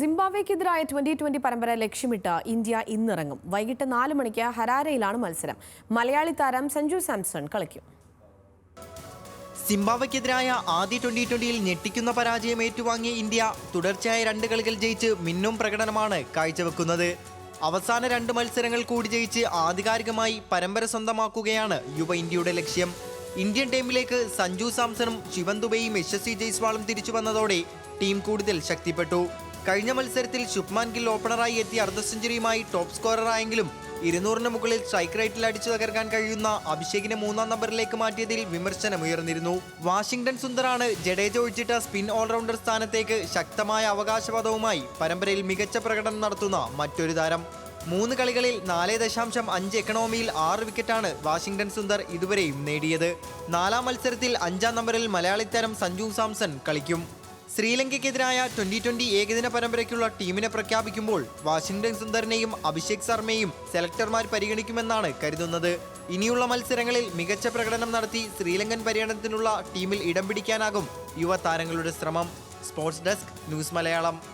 സിംബാബ്വേക്കെതിരായ twenty twenty പരമ്പര ലക്ഷ്യമിട്ട് India ഇന്നിറങ്ങും. വൈകിട്ട് നാല് മണിക്ക് ഹരാരയിലാണ് മത്സരം. മലയാളി താരം സഞ്ജു സാംസൺ കളിക്കും. സിംബാബ്വയ്ക്കെതിരായ ആദ്യ ട്വന്റി ട്വന്റിയിൽ ഞെട്ടിക്കുന്ന പരാജയം ഏറ്റുവാങ്ങിയ ഇന്ത്യ തുടർച്ചയായ രണ്ട് കളികൾ ജയിച്ച് മിന്നും പ്രകടനമാണ് കാഴ്ചവെക്കുന്നത്. അവസാന രണ്ട് മത്സരങ്ങൾ കൂടി ജയിച്ച് ആധികാരികമായി പരമ്പര സ്വന്തമാക്കുകയാണ് യുവ ഇന്ത്യയുടെ ലക്ഷ്യം. ഇന്ത്യൻ ടീമിലേക്ക് സഞ്ജു സാംസണും ശിവൻ ദുബൈയും യശസ്വി ജയ്സ്വാളും തിരിച്ചു വന്നതോടെ ടീം കൂടുതൽ ശക്തിപ്പെട്ടു. കഴിഞ്ഞ മത്സരത്തിൽ ശുഭ്മാൻ ഗിൽ ഓപ്പണറായി എത്തി അർദ്ധ സെഞ്ചുറിയുമായി ടോപ്പ് സ്കോററായെങ്കിലും ഇരുന്നൂറിന് മുകളിൽ സ്ട്രൈക്ക് റേറ്റിൽ അടിച്ചു തകർക്കാൻ കഴിയുന്ന അഭിഷേകിനെ മൂന്നാം നമ്പറിലേക്ക് മാറ്റിയതിൽ വിമർശനമുയർന്നിരുന്നു വാഷിംഗ്ടൺ സുന്ദറാണ് ജഡേജ ഒഴിച്ചിട്ട സ്പിൻ ഓൾറൗണ്ടർ സ്ഥാനത്തേക്ക് ശക്തമായ അവകാശവാദവുമായി പരമ്പരയിൽ മികച്ച പ്രകടനം നടത്തുന്ന മറ്റൊരു താരം. മൂന്ന് കളികളിൽ നാല് ദശാംശം അഞ്ച് എക്കണോമിയിൽ ആറ് വിക്കറ്റാണ് വാഷിംഗ്ടൺ സുന്ദർ ഇതുവരെയും നേടിയത്. നാലാം മത്സരത്തിൽ അഞ്ചാം നമ്പറിൽ മലയാളി താരം സഞ്ജു സാംസൺ കളിക്കും. ശ്രീലങ്കയ്ക്കെതിരായ ട്വന്റി ട്വന്റി ഏകദിന പരമ്പരയ്ക്കുള്ള ടീമിനെ പ്രഖ്യാപിക്കുമ്പോൾ വാഷിംഗ്ടൺ സുന്ദറിനെയും അഭിഷേക് ശർമ്മയും സെലക്ടർമാർ പരിഗണിക്കുമെന്നാണ് കരുതുന്നത്. ഇനിയുള്ള മത്സരങ്ങളിൽ മികച്ച പ്രകടനം നടത്തി ശ്രീലങ്കൻ പര്യടനത്തിനുള്ള ടീമിൽ ഇടം പിടിക്കാനാകും യുവതാരങ്ങളുടെ ശ്രമം. Sports desk news Malayalam.